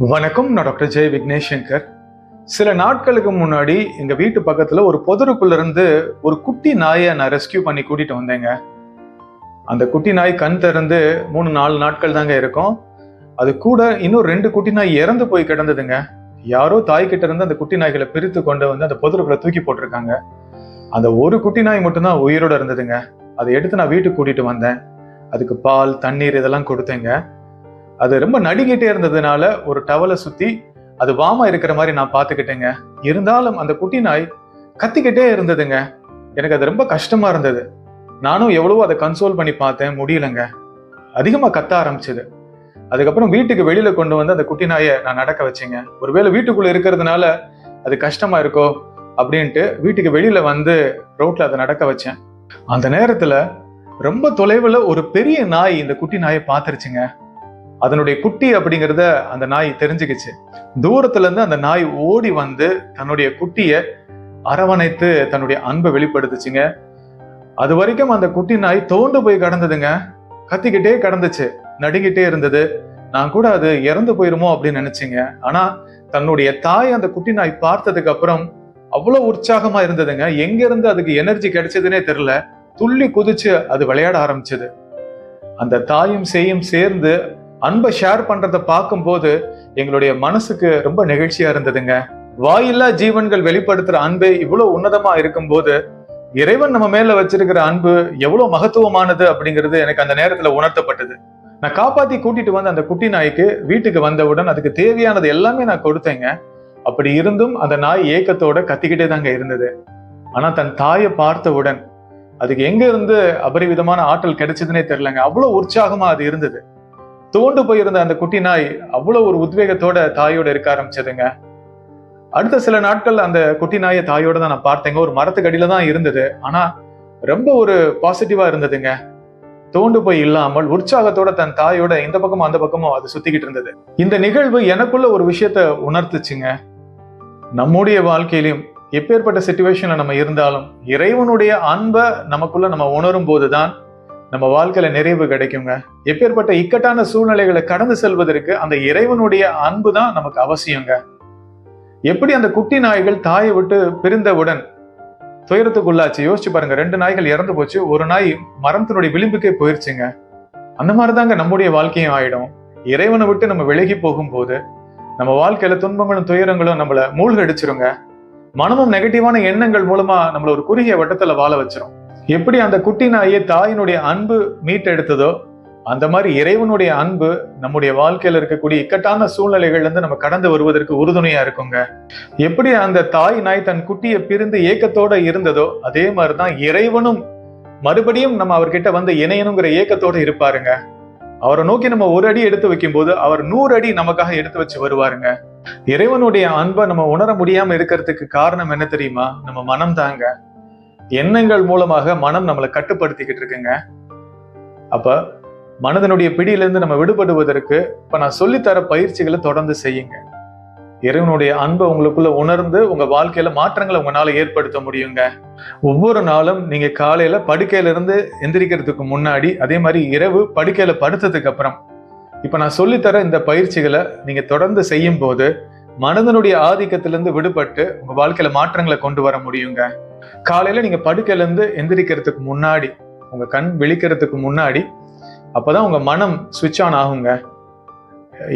வணக்கம் நான் டாக்டர் ஜெய் விக்னேஷ் சங்கர் சில நாட்களுக்கு முன்னாடி எங்க வீட்டு பக்கத்துல ஒரு பொதருக்குள்ள இருந்து ஒரு குட்டி நாயை நான் ரெஸ்கியூ பண்ணி கூட்டிட்டு வந்தேங்க. அந்த குட்டி நாய் கண் திறந்து மூணு நாலு நாட்கள் தாங்க இருக்கும். அது கூட இன்னும் ரெண்டு குட்டி நாய் இறந்து போய் கிடந்ததுங்க. யாரோ தாய்கிட்ட இருந்து அந்த குட்டி நாய்களை பிரித்து கொண்டு வந்து அந்த பொதருக்குள்ள தூக்கி போட்டிருக்காங்க. அந்த ஒரு குட்டி நாய் மட்டும்தான் உயிரோட இருந்ததுங்க. அதை எடுத்து நான் வீட்டுக்கு கூட்டிட்டு வந்தேன். அதுக்கு பால் தண்ணீர் இதெல்லாம் கொடுத்தேங்க. அது ரொம்ப நடுங்கிட்டே இருந்ததுனால ஒரு டவலை சுத்தி அது வாமா இருக்கிற மாதிரி நான் பார்த்துக்கிட்டேங்க. இருந்தாலும் அந்த குட்டி நாய் கத்திக்கிட்டே இருந்ததுங்க. எனக்கு அது ரொம்ப கஷ்டமா இருந்தது. நானும் எவ்வளவோ அதை கன்சோல் பண்ணி பார்த்தேன் முடியலங்க. அதிகமாக கத்த ஆரம்பிச்சது. அதுக்கப்புறம் வீட்டுக்கு வெளியில கொண்டு வந்து அந்த குட்டி நாயை நான் நடக்க வச்சேங்க. ஒருவேளை வீட்டுக்குள்ள இருக்கிறதுனால அது கஷ்டமா இருக்கோ அப்படின்ட்டு வீட்டுக்கு வெளியில வந்து ரோட்ல அதை நடக்க வச்சேன். அந்த நேரத்துல ரொம்ப தொலைவில் ஒரு பெரிய நாய் இந்த குட்டி நாயை பார்த்துருச்சுங்க. அதனுடைய குட்டி அப்படிங்கிறத அந்த நாய் தெரிஞ்சுக்கிச்சு. தூரத்துல இருந்து அந்த நாய் ஓடி வந்து தன்னுடைய குட்டிய அரவணைத்து தன்னுடைய அன்பை வெளிப்படுத்துச்சுங்க. அது வரைக்கும் அந்த குட்டி நாய் தோண்டு போய் கடந்ததுங்க. கத்திக்கிட்டே கடந்துச்சு. நடுங்கிட்டே இருந்தது. நான் கூட அது இறந்து போயிருமோ அப்படின்னு நினைச்சிங்க. ஆனா தன்னுடைய தாய் அந்த குட்டி நாய் பார்த்ததுக்கு அப்புறம் அவ்வளவு உற்சாகமா இருந்ததுங்க. எங்க இருந்து அதுக்கு எனர்ஜி கிடைச்சதுன்னே தெரியல. துள்ளி குதிச்சு அது விளையாட ஆரம்பிச்சது. அந்த தாயும் சேயும் சேர்ந்து அன்பை ஷேர் பண்றதை பார்க்கும்போது எங்களுடைய மனசுக்கு ரொம்ப நெகிழ்ச்சியா இருந்ததுங்க. வாயில்லா ஜீவன்கள் வெளிப்படுத்துற அன்பே இவ்வளவு உன்னதமா இருக்கும்போது இறைவன் நம்ம மேல வச்சிருக்கிற அன்பு எவ்வளவு மகத்துவமானது அப்படிங்கிறது எனக்கு அந்த நேரத்துல உணர்த்தப்பட்டது. நான் காப்பாத்தி கூட்டிட்டு வந்து அந்த குட்டி நாய்க்கு வீட்டுக்கு வந்தவுடன் அதுக்கு தேவையானது எல்லாமே நான் கொடுத்தேங்க. அப்படி இருந்தும் அந்த நாய் ஏக்கத்தோட கத்திக்கிட்டே தாங்க இருந்தது. ஆனா தன் தாயை பார்த்தவுடன் அதுக்கு எங்க இருந்து அபரிவிதமான ஆற்றல் கிடைச்சதுன்னே தெரியலங்க. அவ்வளவு உற்சாகமா அது இருந்தது. தோண்டு போயிருந்த அந்த குட்டி நாய் அவ்வளோ ஒரு உத்வேகத்தோட தாயோட இருக்க ஆரம்பிச்சதுங்க. அடுத்த சில நாட்கள் அந்த குட்டி நாயை தாயோட தான் நான் பார்த்தேங்க. ஒரு மரத்துக்கு அடியில தான் இருந்தது. ஆனா ரொம்ப ஒரு பாசிட்டிவா இருந்ததுங்க. தோண்டு போய் இல்லாமல் உற்சாகத்தோட தன் தாயோட இந்த பக்கமும் அந்த பக்கமும் அது சுத்திக்கிட்டு இருந்தது. இந்த நிகழ்வு எனக்குள்ள ஒரு விஷயத்த உணர்த்துச்சுங்க. நம்முடைய வாழ்க்கையிலும் எப்பேற்பட்ட சுச்சுவேஷன்ல நம்ம இருந்தாலும் இறைவனுடைய அன்பை நமக்குள்ள நம்ம உணரும் போதுதான் நம்ம வாழ்க்கையில நிறைவு கிடைக்குங்க. எப்பேற்பட்ட இக்கட்டான சூழ்நிலைகளை கடந்து செல்வதற்கு அந்த இறைவனுடைய அன்பு தான் நமக்கு அவசியங்க. எப்படி அந்த குட்டி நாய்கள் தாயை விட்டு பிரிந்தவுடன் துயரத்துக்குள்ளாச்சு? யோசிச்சு பாருங்க ரெண்டு நாய்கள் இறந்து போச்சு. ஒரு நாய் மரத்தினுடைய விளிம்புக்கே போயிருச்சுங்க. அந்த மாதிரிதாங்க நம்முடைய வாழ்க்கையும் ஆயிடும். இறைவனை விட்டு நம்ம விலகி போகும்போது நம்ம வாழ்க்கையில துன்பங்களும் துயரங்களும் நம்மள மூழ்கடிச்சிருங்க. மனமும் நெகட்டிவான எண்ணங்கள் மூலமா நம்மள ஒரு குறுகிய வட்டத்துல வாழ வச்சிரும். எப்படி அந்த குட்டி நாயை தாயினுடைய அன்பு மீட்டெடுத்ததோ அந்த மாதிரி இறைவனுடைய அன்பு நம்முடைய வாழ்க்கையில் இருக்கக்கூடிய இக்கட்டான சூழ்நிலைகள்லேருந்து நம்ம கடந்து வருவதற்கு உறுதுணையாக இருக்குங்க. எப்படி அந்த தாய் நாய் தன் குட்டியை பிரிந்து ஏக்கத்தோட இருந்ததோ அதே மாதிரி தான் இறைவனும் மறுபடியும் நம்ம அவர்கிட்ட வந்து இணையணுங்கிற ஏக்கத்தோடு இருப்பாருங்க. அவரை நோக்கி நம்ம ஒரு அடி எடுத்து வைக்கும்போது அவர் நூறு அடி நமக்காக எடுத்து வச்சு வருவாருங்க. இறைவனுடைய அன்பை நம்ம உணர முடியாமல் இருக்கிறதுக்கு காரணம் என்ன தெரியுமா? நம்ம மனம் தாங்க எண்ணங்கள் மூலமாக மனம் நம்மளை கட்டுப்படுத்திக்கிட்டு இருக்குங்க. அப்ப மனதனுடைய பிடியிலிருந்து நம்ம விடுபடுவதற்கு இப்ப நான் சொல்லித்தர பயிற்சிகளை தொடர்ந்து செய்யுங்க. இறைவனுடைய அன்பை உங்களுக்குள்ள உணர்ந்து உங்க வாழ்க்கையில மாற்றங்களை உங்களால ஏற்படுத்த முடியுங்க. ஒவ்வொரு நாளும் நீங்க காலையில படுக்கையில இருந்து எந்திரிக்கிறதுக்கு முன்னாடி அதே மாதிரி இரவு படுக்கையில படுத்ததுக்கு அப்புறம் இப்ப நான் சொல்லித்தர இந்த பயிற்சிகளை நீங்க தொடர்ந்து செய்யும் போது மனதனுடைய ஆதிக்கத்திலிருந்து விடுபட்டு உங்க வாழ்க்கையில மாற்றங்களை கொண்டு வர முடியுங்க. காலையில் நீங்கள் படுக்கையிலேருந்து எந்திரிக்கிறதுக்கு முன்னாடி உங்கள் கண் விழிக்கிறதுக்கு முன்னாடி அப்போ தான் உங்கள் மனம் சுவிட்ச் ஆன் ஆகுங்க.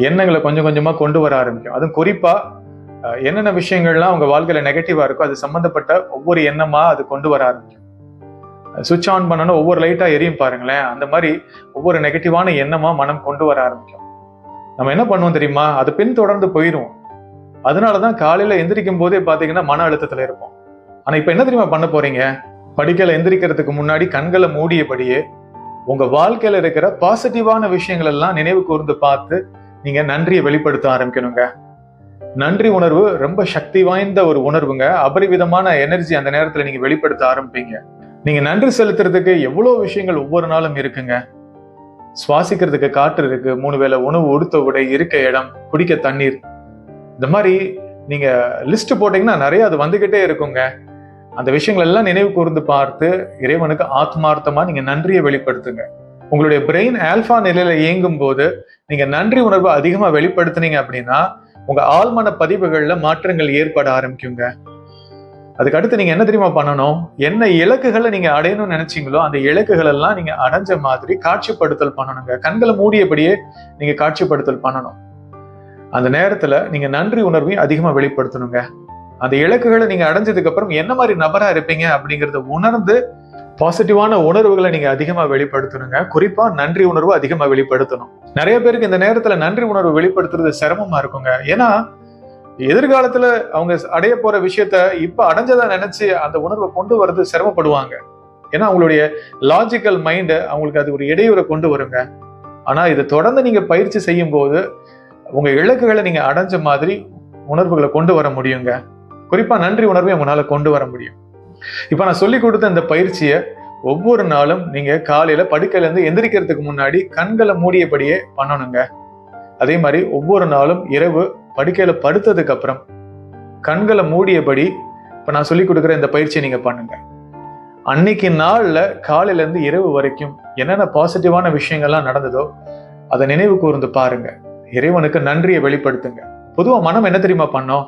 எண்ணங்களை கொஞ்சம் கொஞ்சமாக கொண்டு வர ஆரம்பிக்கும். அதுவும் குறிப்பாக என்னென்ன விஷயங்கள்லாம் உங்கள் வாழ்க்கையில் நெகட்டிவாக இருக்கோ அது சம்மந்தப்பட்ட ஒவ்வொரு எண்ணமாக அது கொண்டு வர ஆரம்பிக்கும். சுவிட்ச் ஆன் பண்ணணும் ஒவ்வொரு லைட்டாக எரியும் பாருங்களேன். அந்த மாதிரி ஒவ்வொரு நெகட்டிவான எண்ணமாக மனம் கொண்டு வர ஆரம்பிக்கும். நம்ம என்ன பண்ணுவோம் தெரியுமா? அது பின் தொடர்ந்து போயிடும் அதனாலதான் காலையில் எந்திரிக்கும் போதே பார்த்தீங்கன்னா மன அழுத்தத்தில் இருப்போம். ஆனா இப்ப என்ன தெரியுமா பண்ண போறீங்க? படிக்கல எந்திரிக்கிறதுக்கு முன்னாடி கண்களை மூடியபடியே உங்க வாழ்க்கையில இருக்கிற பாசிட்டிவான விஷயங்கள் எல்லாம் நினைவு கூர்ந்து பார்த்து நீங்க நன்றியை வெளிப்படுத்த ஆரம்பிக்கணுங்க. நன்றி உணர்வு ரொம்ப சக்தி வாய்ந்த ஒரு உணர்வுங்க. அபரிவிதமான எனர்ஜி அந்த நேரத்துல நீங்க வெளிப்படுத்த ஆரம்பிப்பீங்க. நீங்க நன்றி செலுத்துறதுக்கு எவ்வளோ விஷயங்கள் ஒவ்வொரு நாளும் இருக்குங்க. சுவாசிக்கிறதுக்கு காற்று இருக்கு. மூணு வேளை உணவு உடுத்த உடை இருக்க இடம் குடிக்க தண்ணீர். இந்த மாதிரி நீங்க லிஸ்ட் போட்டீங்கன்னா நிறைய அது வந்துகிட்டே இருக்குங்க. அந்த விஷயங்கள் எல்லாம் நினைவு கூர்ந்து பார்த்து இறைவனுக்கு ஆத்மார்த்தமா நீங்க நன்றியை வெளிப்படுத்துங்க. உங்களுடைய பிரெயின் ஆல்பா நிலையில இயங்கும் போது நீங்க நன்றி உணர்வு அதிகமா வெளிப்படுத்துனீங்க அப்படின்னா உங்க ஆழ்மன பதிவுகள்ல மாற்றங்கள் ஏற்பட ஆரம்பிக்குங்க. அதுக்கு அடுத்து நீங்க என்ன தெரியுமா பண்ணணும்? என்ன இலக்குகளை நீங்க அடையணும்னு நினைச்சீங்களோ அந்த இலக்குகள் எல்லாம் நீங்க அடைஞ்ச மாதிரி காட்சிப்படுத்தல் பண்ணணுங்க. கண்களை மூடியபடியே நீங்க காட்சிப்படுத்தல் பண்ணணும். அந்த நேரத்துல நீங்க நன்றி உணர்வையும் அதிகமா வெளிப்படுத்தணுங்க. அந்த இலக்குகளை நீங்க அடைஞ்சதுக்கு அப்புறம் என்ன மாதிரி நபரா இருப்பீங்க அப்படிங்கறத உணர்ந்து பாசிட்டிவான உணர்வுகளை நீங்க அதிகமா வெளிப்படுத்தணுங்க. குறிப்பா நன்றி உணர்வு அதிகமா வெளிப்படுத்தணும். நிறைய பேருக்கு இந்த நேரத்துல நன்றி உணர்வு வெளிப்படுத்துறது சிரமமா இருக்குங்க. ஏன்னா எதிர்காலத்துல அவங்க அடைய போற விஷயத்த இப்ப அடைஞ்சதா நினைச்சு அந்த உணர்வை கொண்டு வர்றது சிரமப்படுவாங்க. ஏன்னா அவங்களுடைய லாஜிக்கல் மைண்ட் அவங்களுக்கு அது ஒரு இடையூறை கொண்டு வருங்க. ஆனா இதை தொடர்ந்து நீங்க பயிற்சி செய்யும் போது உங்க இலக்குகளை நீங்க அடைஞ்ச மாதிரி உணர்வுகளை கொண்டு வர முடியுங்க. குறிப்பாக நன்றி உணர்வை உங்களால் கொண்டு வர முடியும். இப்போ நான் சொல்லி கொடுத்த இந்த பயிற்சியை ஒவ்வொரு நாளும் நீங்கள் காலையில் படுக்கையிலேருந்து எந்திரிக்கிறதுக்கு முன்னாடி கண்களை மூடியபடியே பண்ணணுங்க. அதே மாதிரி ஒவ்வொரு நாளும் இரவு படுக்கையில் படுத்ததுக்கு அப்புறம் கண்களை மூடியபடி இப்போ நான் சொல்லி கொடுக்குற இந்த பயிற்சியை நீங்கள் பண்ணுங்க. அன்னைக்கு நாளில் காலையிலேருந்து இரவு வரைக்கும் என்னென்ன பாசிட்டிவான விஷயங்கள்லாம் நடந்ததோ அதை நினைவு கூர்ந்து பாருங்க. இறைவனுக்கு நன்றியை வெளிப்படுத்துங்க. பொதுவாக மனம் என்ன தெரியுமா பண்ணோம்?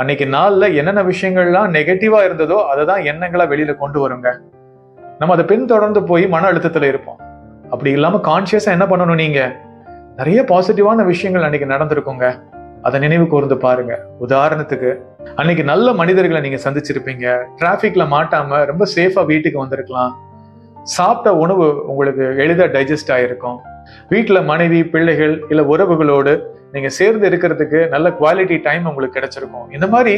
அன்னைக்கு நாளில் என்னென்ன விஷயங்கள்லாம் நெகட்டிவாக இருந்ததோ அதை தான் எண்ணங்களாக வெளியில் கொண்டு வருங்க. நம்ம அதை பின் தொடர்ந்து போய் மன அழுத்தத்தில் இருப்போம். அப்படி இல்லாமல் கான்சியஸாக என்ன பண்ணணும் நீங்கள் நிறைய பாசிட்டிவான விஷயங்கள் அன்னைக்கு நடந்திருக்குங்க. அதை நினைவு கூர்ந்து பாருங்க. உதாரணத்துக்கு அன்னைக்கு நல்ல மனிதர்களை நீங்க சந்திச்சிருப்பீங்க. டிராஃபிக்ல மாட்டாம ரொம்ப சேஃபா வீட்டுக்கு வந்திருக்கலாம். சாப்பிட்ட உணவு உங்களுக்கு எளிதாக டைஜஸ்ட் ஆகிருக்கும் வீட்டில் மனைவி பிள்ளைகள் இல்லை உறவுகளோடு நீங்க சேர்ந்து இருக்கிறதுக்கு நல்ல குவாலிட்டி டைம் உங்களுக்கு கிடைச்சிருக்கும். இந்த மாதிரி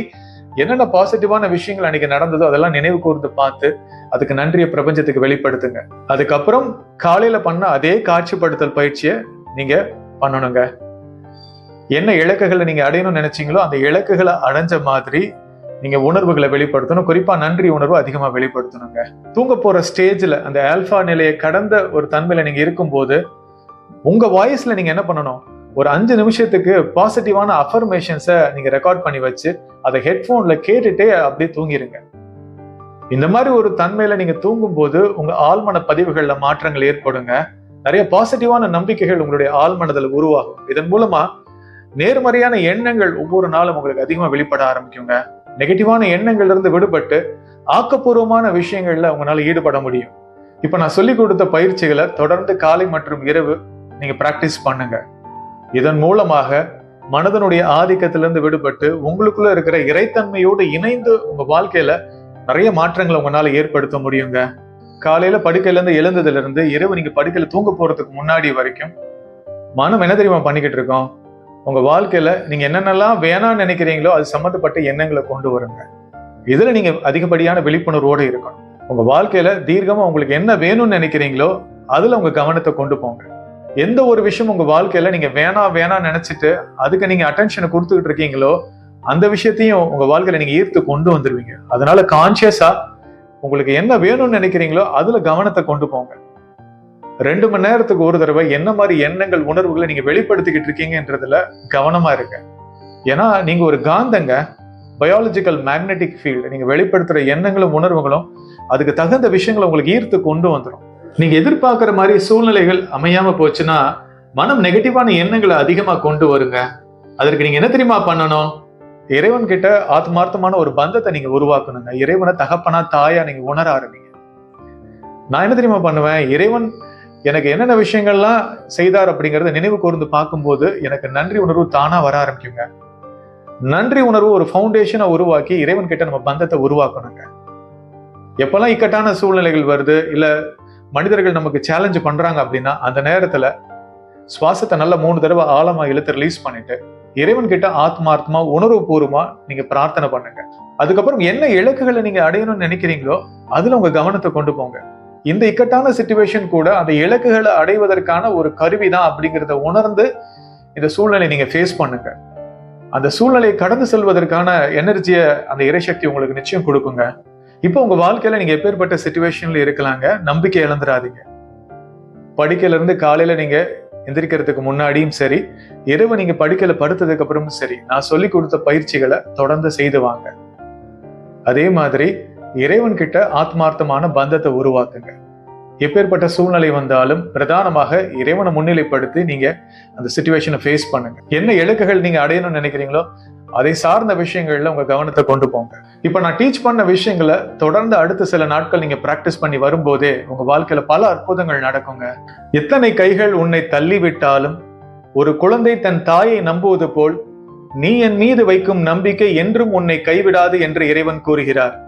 என்னென்ன பாசிட்டிவான விஷயங்கள் அன்னைக்கு நடந்ததோ அதெல்லாம் நினைவு கூர்ந்து பார்த்து அதுக்கு நன்றிய பிரபஞ்சத்துக்கு வெளிப்படுத்துங்க. அதுக்கப்புறம் காலையில பண்ண அதே காட்சிப்படுத்தல் பயிற்சியை நீங்க பண்ணணுங்க. என்ன இலக்குகளை நீங்க அடையணும்னு நினைச்சீங்களோ அந்த இலக்குகளை அடைஞ்ச மாதிரி நீங்க உணர்வுகளை வெளிப்படுத்தணும். குறிப்பா நன்றி உணர்வு அதிகமா வெளிப்படுத்தணுங்க. தூங்க போற ஸ்டேஜ்ல அந்த ஆல்பா நிலையை கடந்த ஒரு தன்மையில நீங்க இருக்கும்போது உங்க வாய்ஸ்ல நீங்க என்ன பண்ணணும்? ஒரு அஞ்சு நிமிஷத்துக்கு பாசிட்டிவான அஃபர்மேஷன்ஸை நீங்கள் ரெக்கார்ட் பண்ணி வச்சு அதை ஹெட்ஃபோனில் கேட்டுட்டே அப்படியே தூங்கிடுங்க இந்த மாதிரி ஒரு தன்மையில நீங்க தூங்கும் போது உங்க ஆழ்மன பதிவுகள்ல மாற்றங்கள் ஏற்படுங்க. நிறைய பாசிட்டிவான நம்பிக்கைகள் உங்களுடைய ஆழ்மனதில் உருவாகும். இதன் மூலமா நேர்மறையான எண்ணங்கள் ஒவ்வொரு நாளும் உங்களுக்கு அதிகமாக வெளிப்பட ஆரம்பிக்குங்க. நெகட்டிவான எண்ணங்கள்ல இருந்து விடுபட்டு ஆக்கப்பூர்வமான விஷயங்கள்ல உங்களால ஈடுபட முடியும். இப்ப நான் சொல்லிக் கொடுத்த பயிற்சிகளை தொடர்ந்து காலை மற்றும் இரவு நீங்க பிராக்டிஸ் பண்ணுங்க. இதன் மூலமாக மனதனுடைய ஆதிக்கத்திலிருந்து விடுபட்டு உங்களுக்குள்ள இருக்கிற இறைத்தன்மையோடு இணைந்து உங்க வாழ்க்கையில நிறைய மாற்றங்களை உங்களால ஏற்படுத்த முடியுங்க. காலையில படுக்கையிலேருந்து எழுந்ததுல இருந்து இரவு நீங்க படுக்கையில தூங்க போறதுக்கு முன்னாடி வரைக்கும் மனம் என்ன தெரியுமா பண்ணிக்கிட்டு இருக்கோம்? உங்க வாழ்க்கையில நீங்க என்னென்னலாம் வேணாம்னு நினைக்கிறீங்களோ அது சம்மந்தப்பட்ட எண்ணங்களை கொண்டு வருங்க. இதுல நீங்க அதிகப்படியான விழிப்புணர்வோடு இருக்கணும். உங்க வாழ்க்கையில தீர்க்கமா உங்களுக்கு என்ன வேணும்னு நினைக்கிறீங்களோ அதுல உங்க கவனத்தை கொண்டு போங்க. எந்த ஒரு விஷயம் உங்க வாழ்க்கையில நீங்க வேணாம் வேணாம் நினைச்சிட்டு அதுக்கு நீங்க அட்டென்ஷனை கொடுத்துக்கிட்டு இருக்கீங்களோ அந்த விஷயத்தையும் உங்க வாழ்க்கையில நீங்க ஈர்த்து கொண்டு வந்துருவீங்க. அதனால கான்சியஸா உங்களுக்கு என்ன வேணும்னு நினைக்கிறீங்களோ அதுல கவனத்தை கொண்டு போங்க. ரெண்டு மணி நேரத்துக்கு ஒரு தடவை என்ன மாதிரி எண்ணங்கள் உணர்வுகளை நீங்க வெளிப்படுத்திக்கிட்டு இருக்கீங்கன்றதுல கவனமா இருங்க. ஏன்னா நீங்க ஒரு காந்தங்க பயாலஜிக்கல் மேக்னெட்டிக் ஃபீல்டு நீங்க வெளிப்படுத்துற எண்ணங்களும் உணர்வுகளும் அதுக்கு தகுந்த விஷயங்களை உங்களுக்கு ஈர்த்து கொண்டு வந்துடும் நீங்க எதிர்பார்க்குற மாதிரி சூழ்நிலைகள் அமையாம போச்சுன்னா மனம் நெகட்டிவான எண்ணங்களை அதிகமாக கொண்டு வருங்க. அதற்கு நீங்க என்ன தெரியுமா பண்ணணும்? இறைவன் கிட்ட ஆத்மார்த்தமான ஒரு பந்தத்தை நீங்க உருவாக்கணுங்க. இறைவனை தகப்பனா தாயா நீங்க உணர ஆரம்பிங்க. நான் என்ன தெரியுமா பண்ணுவேன்? இறைவன் எனக்கு என்னென்ன விஷயங்கள்லாம் செய்தார் அப்படிங்கறத நினைவு கூர்ந்து பார்க்கும்போது எனக்கு நன்றி உணர்வு தானா வர ஆரம்பிக்குங்க. நன்றி உணர்வு ஒரு ஃபவுண்டேஷனை உருவாக்கி இறைவன் கிட்ட நம்ம பந்தத்தை உருவாக்கணுங்க. எப்பெல்லாம் இக்கட்டான சூழ்நிலைகள் வருது இல்லை மனிதர்கள் நமக்கு சேலஞ்ச் பண்றாங்க அப்படின்னா அந்த நேரத்துல சுவாசத்தை நல்ல மூணு தடவை ஆழமா இழுத்து ரிலீஸ் பண்ணிட்டு இறைவன் கிட்ட ஆத்மார்த்தமா உணர்வு பூர்வமா நீங்க பிரார்த்தனை பண்ணுங்க. அதுக்கப்புறம் என்ன இலக்குகளை நீங்க அடையணும்னு நினைக்கிறீங்களோ அதுல உங்க கவனத்தை கொண்டு போங்க. இந்த இக்கட்டான சுச்சுவேஷன் கூட அந்த இலக்குகளை அடைவதற்கான ஒரு கருவி தான் அப்படிங்கிறத உணர்ந்து இந்த சூழ்நிலை நீங்க ஃபேஸ் பண்ணுங்க. அந்த சூழ்நிலையை கடந்து செல்வதற்கான எனர்ஜியை அந்த இறைசக்தி உங்களுக்கு நிச்சயம் கொடுக்குங்க. இப்போ உங்க வாழ்க்கையில நீங்க எப்பேற்பட்ட சுச்சுவேஷன்ல இருக்கலாங்க? நம்பிக்கை இழந்துடாதீங்க. படிக்கையில இருந்து காலையில நீங்க எந்திரிக்கிறதுக்கு முன்னாடியும் சரி இரவு நீங்க படுக்கையில படுத்ததுக்கு அப்புறமும் சரி நான் சொல்லி கொடுத்த பயிற்சிகளை தொடர்ந்து செய்து வாங்க. அதே மாதிரி இறைவன் கிட்ட ஆத்மார்த்தமான பந்தத்தை உருவாக்குங்க. எப்பேற்பட்ட சூழ்நிலை வந்தாலும் பிரதானமாக இறைவனை முன்னிலைப்படுத்தி நீங்க அந்த சுச்சுவேஷனை ஃபேஸ் பண்ணுங்க. என்ன இலக்குகள் நீங்க அடையணும்னு நினைக்கிறீங்களோ அதை சார்ந்த விஷயங்கள்ல உங்க கவனத்தை கொண்டு போங்க. இப்ப நான் டீச் பண்ண விஷயங்களை தொடர்ந்து அடுத்த சில நாட்கள் நீங்க பிராக்டிஸ் பண்ணி வரும்போதே உங்க வாழ்க்கையில பல அற்புதங்கள் நடக்குங்க. எத்தனை கைகள் உன்னை தள்ளிவிட்டாலும் ஒரு குழந்தை தன் தாயை நம்புவது போல் நீ என் மீது வைக்கும் நம்பிக்கை என்றும் உன்னை கைவிடாது என்று இறைவன் கூறுகிறார்.